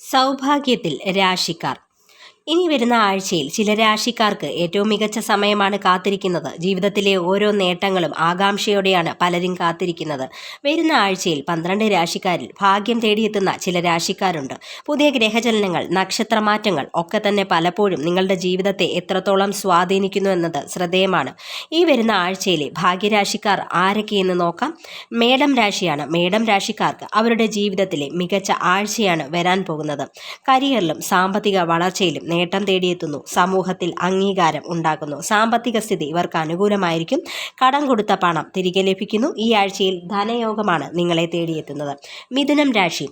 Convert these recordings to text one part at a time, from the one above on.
സൗഭാഗ്യത്തിൽ രാശിക്കാർ. ഇനി വരുന്ന ആഴ്ചയിൽ ചില രാശിക്കാർക്ക് ഏറ്റവും മികച്ച സമയമാണ് കാത്തിരിക്കുന്നത്. ജീവിതത്തിലെ ഓരോ നേട്ടങ്ങളും ആകാംക്ഷയോടെയാണ് പലരും കാത്തിരിക്കുന്നത്. വരുന്ന ആഴ്ചയിൽ പന്ത്രണ്ട് രാശിക്കാരിൽ ഭാഗ്യം തേടിയെത്തുന്ന ചില രാശിക്കാരുണ്ട്. പുതിയ ഗ്രഹചലനങ്ങൾ നക്ഷത്രമാറ്റങ്ങൾ ഒക്കെ തന്നെ പലപ്പോഴും നിങ്ങളുടെ ജീവിതത്തെ എത്രത്തോളം സ്വാധീനിക്കുന്നു എന്നത് ശ്രദ്ധേയമാണ്. ഈ വരുന്ന ആഴ്ചയിലെ ഭാഗ്യരാശിക്കാർ ആരൊക്കെയെന്ന് നോക്കാം. മേടം രാശിയാണ്. മേടം രാശിക്കാർക്ക് അവരുടെ ജീവിതത്തിലെ മികച്ച ആഴ്ചയാണ് വരാൻ പോകുന്നത്. കരിയറിലും സാമ്പത്തിക വളർച്ചയിലും നേട്ടം തേടിയെത്തുന്നു. സമൂഹത്തിൽ അംഗീകാരം ഉണ്ടാക്കുന്നു. സാമ്പത്തിക സ്ഥിതി ഇവർക്ക് അനുകൂലമായിരിക്കും. കടം കൊടുത്ത പണം തിരികെ ലഭിക്കുന്നു. ഈ ആഴ്ചയിൽ ധനയോഗമാണ് നിങ്ങളെ തേടിയെത്തുന്നത്. മിഥുനം രാശി.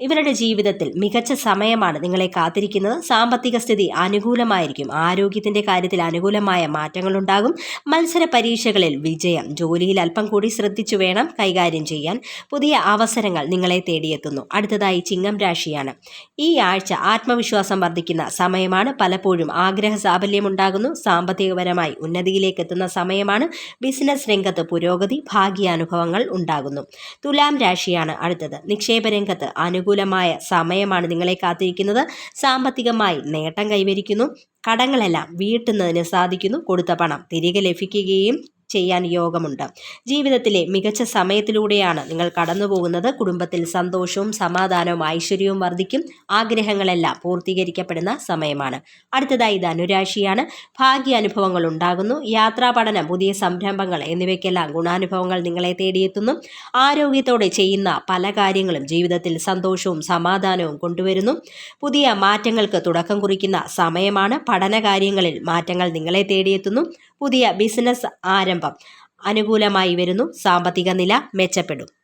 ഇവരുടെ ജീവിതത്തിൽ മികച്ച സമയമാണ് നിങ്ങളെ കാത്തിരിക്കുന്നത്. സാമ്പത്തിക സ്ഥിതി അനുകൂലമായിരിക്കും. ആരോഗ്യത്തിന്റെ കാര്യത്തിൽ അനുകൂലമായ മാറ്റങ്ങൾ ഉണ്ടാകും മത്സര പരീക്ഷകളിൽ വിജയം. ജോലിയിൽ അല്പം കൂടി ശ്രദ്ധിച്ചു വേണം കൈകാര്യം ചെയ്യാൻ. പുതിയ അവസരങ്ങൾ നിങ്ങളെ തേടിയെത്തുന്നു. അടുത്തതായി ചിങ്ങം രാശിയാണ്. ഈ ആഴ്ച ആത്മവിശ്വാസം വർദ്ധിക്കുന്ന സമയമാണ്. പലപ്പോഴും ആഗ്രഹ സാഫല്യം ഉണ്ടാകുന്നു. സാമ്പത്തികപരമായി ഉന്നതിയിലേക്ക് എത്തുന്ന സമയമാണ്. ബിസിനസ് രംഗത്ത് പുരോഗതി ഭാഗ്യാനുഭവങ്ങൾ ഉണ്ടാകുന്നു. തുലാം രാശിയാണ് അടുത്തത്. നിക്ഷേപ രംഗത്ത് അനുകൂല അനുകൂലമായ സമയമാണ് നിങ്ങളെ കാത്തിരിക്കുന്നത്. സാമ്പത്തികമായി നേട്ടം കൈവരിക്കുന്നു. കടങ്ങളെല്ലാം വീട്ടുന്നതിന് സാധിക്കുന്നു. കൊടുത്ത പണം തിരികെ ലഭിക്കുകയും ചെയ്യാൻ യോഗമുണ്ട്. ജീവിതത്തിലെ മികച്ച സമയത്തിലൂടെയാണ് നിങ്ങൾ കടന്നുപോകുന്നത്. കുടുംബത്തിൽ സന്തോഷവും സമാധാനവും ഐശ്വര്യവും വർദ്ധിക്കും. ആഗ്രഹങ്ങളെല്ലാം പൂർത്തീകരിക്കപ്പെടുന്ന സമയമാണ്. അടുത്തതായി ധനുരാശിയാണ് ഭാഗ്യ അനുഭവങ്ങൾ ഉണ്ടാകുന്നു. യാത്രാ പഠനം പുതിയ സംരംഭങ്ങൾ എന്നിവയ്ക്കെല്ലാം ഗുണാനുഭവങ്ങൾ നിങ്ങളെ തേടിയെത്തുന്നു. ആരോഗ്യത്തോടെ ചെയ്യുന്ന പല കാര്യങ്ങളും ജീവിതത്തിൽ സന്തോഷവും സമാധാനവും കൊണ്ടുവരുന്നു. പുതിയ മാറ്റങ്ങൾക്ക് തുടക്കം കുറിക്കുന്ന സമയമാണ്. പഠനകാര്യങ്ങളിൽ മാറ്റങ്ങൾ നിങ്ങളെ തേടിയെത്തുന്നു. പുതിയ ബിസിനസ് ആരംഭം. അനുകൂലമായി വരുന്നു. സാമ്പത്തിക നില മെച്ചപ്പെടും.